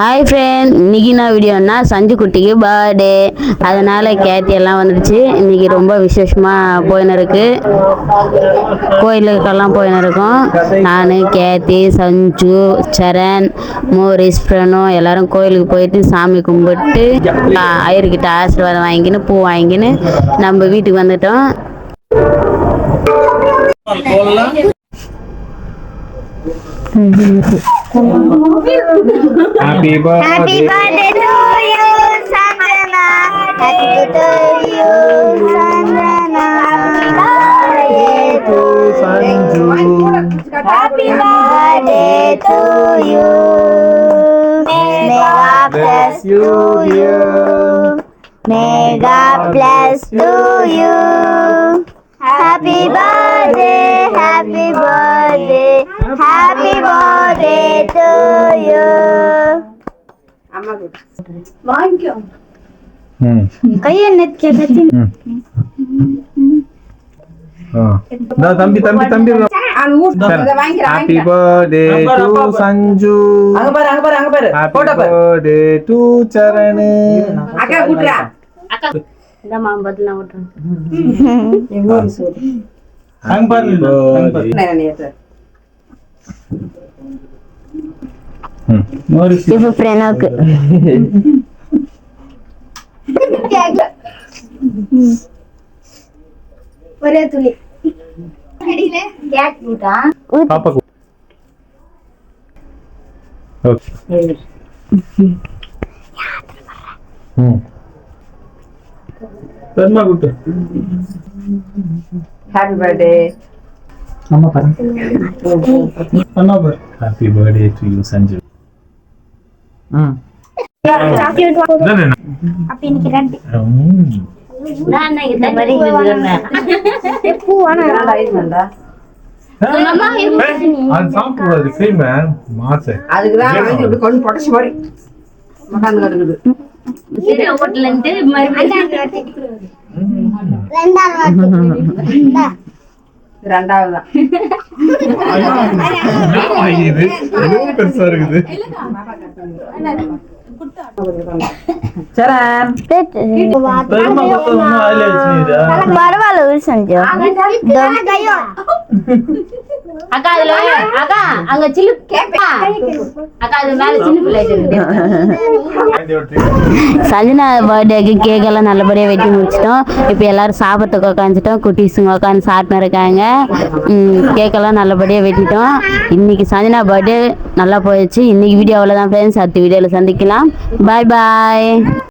Hi friend இன்றைக்கி என்ன வீடியோன்னா சஞ்சு குட்டிக்கு பர்த்டே அதனால் கேத்தி எல்லாம் வந்துடுச்சு. இன்னைக்கு ரொம்ப விசேஷமாக போயின்னு இருக்கு கோயிலுக்கெல்லாம் போயின்னு இருக்கோம் நான் கேத்தி சஞ்சு சரண் மோரிஸ் ஃப்ரெண்டும் எல்லோரும் கோயிலுக்கு போயிட்டு சாமி கும்பிட்டு ஐயர்கிட்ட ஆசீர்வாதம் வாங்கிக்கின்னு பூ வாங்கிக்கின்னு நம்ம வீட்டுக்கு வந்துட்டோம். Happy birthday. Happy birthday to you, Sanjana. Happy birthday to you, Sanjana. Happy birthday to Sanju. Happy birthday to you. May God bless you, to you. May God bless to you. Happy birthday, happy birthday, happy birthday to you. Hmm. கையை தம்பி தம்பி தம்பி. Happy birthday to Sanju அங்க பாரு அங்க பாரு. அங்க பாரு போட்டோ பாரு. பர்த்டே டு சரண் அக்கா கூட்டுறா. இந்த மாம்பழத்தில் விட்டுறேன் ஹாப்பி பர்த்டே இப்போ ஃப்ரெண்டாவுக்கு ஒரே துளி. அடியில கேக் போட்டா? பாப்பா ஓகே. ம். பெருமா கூட்டு ஹாப்பி பர்த்டே அம்மா பாருங்க அண்ணா பாரு. Happy birthday to you Sanju ம். சாக்லேட் அப்ப இன்னைக்கு ரெண்டு. அது சாப்பிடுறது மாசு. அதுக்கு தான் இப்படி கொண்டு புடச்சு மாதிரி. கிடக்குது. மொத்தம் ஒன்றும் ஆயில் அடிச்சுதா பரவாயில்ல ஒரு சஞ்சு அக்கா அதுல அக்கா அங்க சில்லு கேப்பா. அக்கா அது மேல சின்ன பிள்ளை சஞ்சனா பர்த்டேக்கு கேக் எல்லாம் நல்லபடியா வெட்டி முடிச்சிட்டோம். இப்போ எல்லாரும் சாப்பிட்றதுக்கு உட்காந்துட்டோம் குட்டீஸுங்க உட்காந்து சாப்பிட்டு இருக்காங்க. கேக் எல்லாம் நல்லபடியா வெட்டிட்டோம். இன்னைக்கு சஞ்சனா பர்த்டே நல்லா போயிடுச்சு. இன்னைக்கு வீடியோ அவ்வளோதான் ஃப்ரெண்ட்ஸ் அடுத்த வீடியோவில் சந்திக்கலாம். பாய் பாய்